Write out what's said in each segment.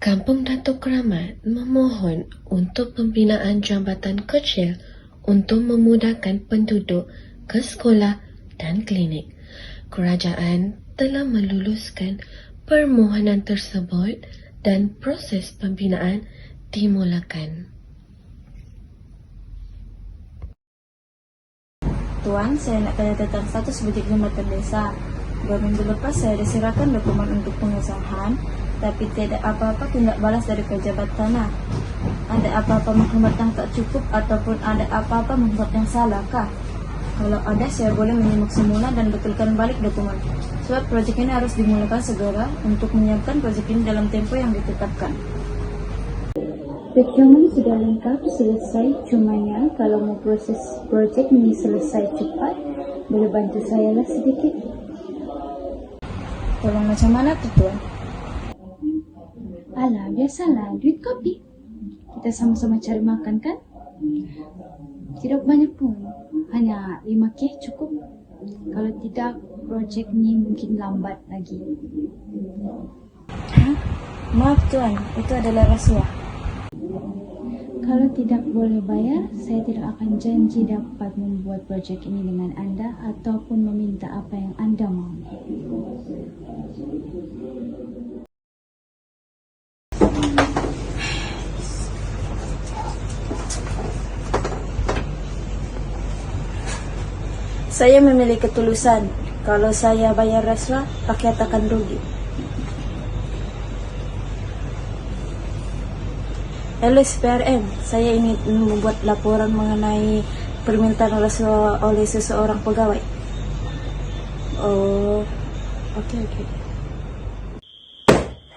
Kampung Datuk Keramat memohon untuk pembinaan jambatan kecil untuk memudahkan penduduk ke sekolah dan klinik. Kerajaan telah meluluskan permohonan tersebut dan proses pembinaan dimulakan. Tuan, saya nak tanya tentang status bajet jambatan desa. Dua minggu lepas saya diserahkan dokumen untuk pengesahan, tapi tidak apa-apa tindak balas dari pejabat tanah. Ada apa-apa maklumat yang tak cukup ataupun ada apa-apa maklumat yang salah kah? Kalau ada, saya boleh menyimak semula dan betulkan balik dokumen. Sebab proyek ini harus dimulakan segera untuk menyiapkan proyek ini dalam tempo yang ditetapkan. Procurement sudah lengkap selesai cumanya kalau mau proses projek ini selesai cepat boleh bantu saya lah sedikit. Tolong macam mana tu tuan? Alah biasalah duit kopi. Kita sama-sama cari makan kan? Tidak banyak pun. Hanya 5k cukup. Kalau tidak projek ni mungkin lambat lagi. Maaf tuan, itu adalah rasuah. Kalau tidak boleh bayar, saya tidak akan janji dapat membuat projek ini dengan anda ataupun meminta apa yang anda mahu. Saya memiliki ketulusan. Kalau saya bayar rasuah, rakyat akan rugi. Hello SPRM, saya ingin membuat laporan mengenai permintaan rasuah oleh seseorang pegawai. Oh, oke oke.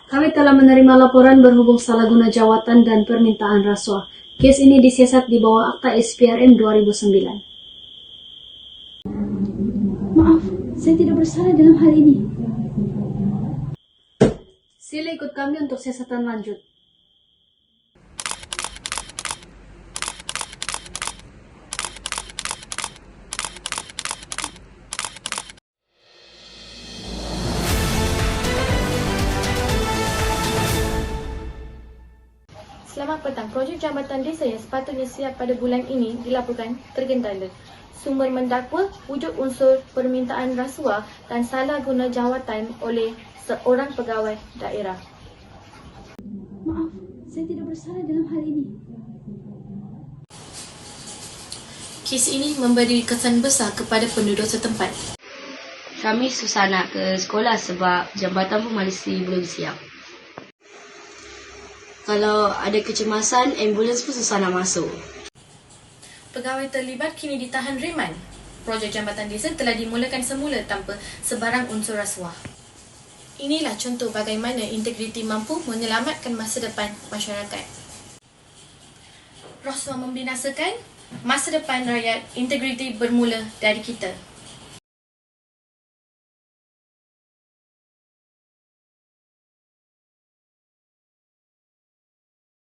Kami telah menerima laporan berhubung salah guna jawatan dan permintaan rasuah. Kes ini disiasat di bawah Akta SPRM 2009. Maaf, saya tidak bersalah dalam hal ini. Sila ikut kami untuk siasatan lanjut. Selamat petang. Projek Jambatan Desa yang sepatutnya siap pada bulan ini dilaporkan tergendala. Sumber mendakwa wujud unsur permintaan rasuah dan salah guna jawatan oleh seorang pegawai daerah. Maaf, saya tidak bersalah dalam hal ini. Kes ini memberi kesan besar kepada penduduk setempat. Kami susah nak ke sekolah sebab jambatan pun masih belum siap. Kalau ada kecemasan, ambulans pun susah nak masuk. Pegawai terlibat kini ditahan riman. Projek Jambatan Desa telah dimulakan semula tanpa sebarang unsur rasuah. Inilah contoh bagaimana integriti mampu menyelamatkan masa depan masyarakat. Rasuah membinasakan, masa depan rakyat integriti bermula dari kita.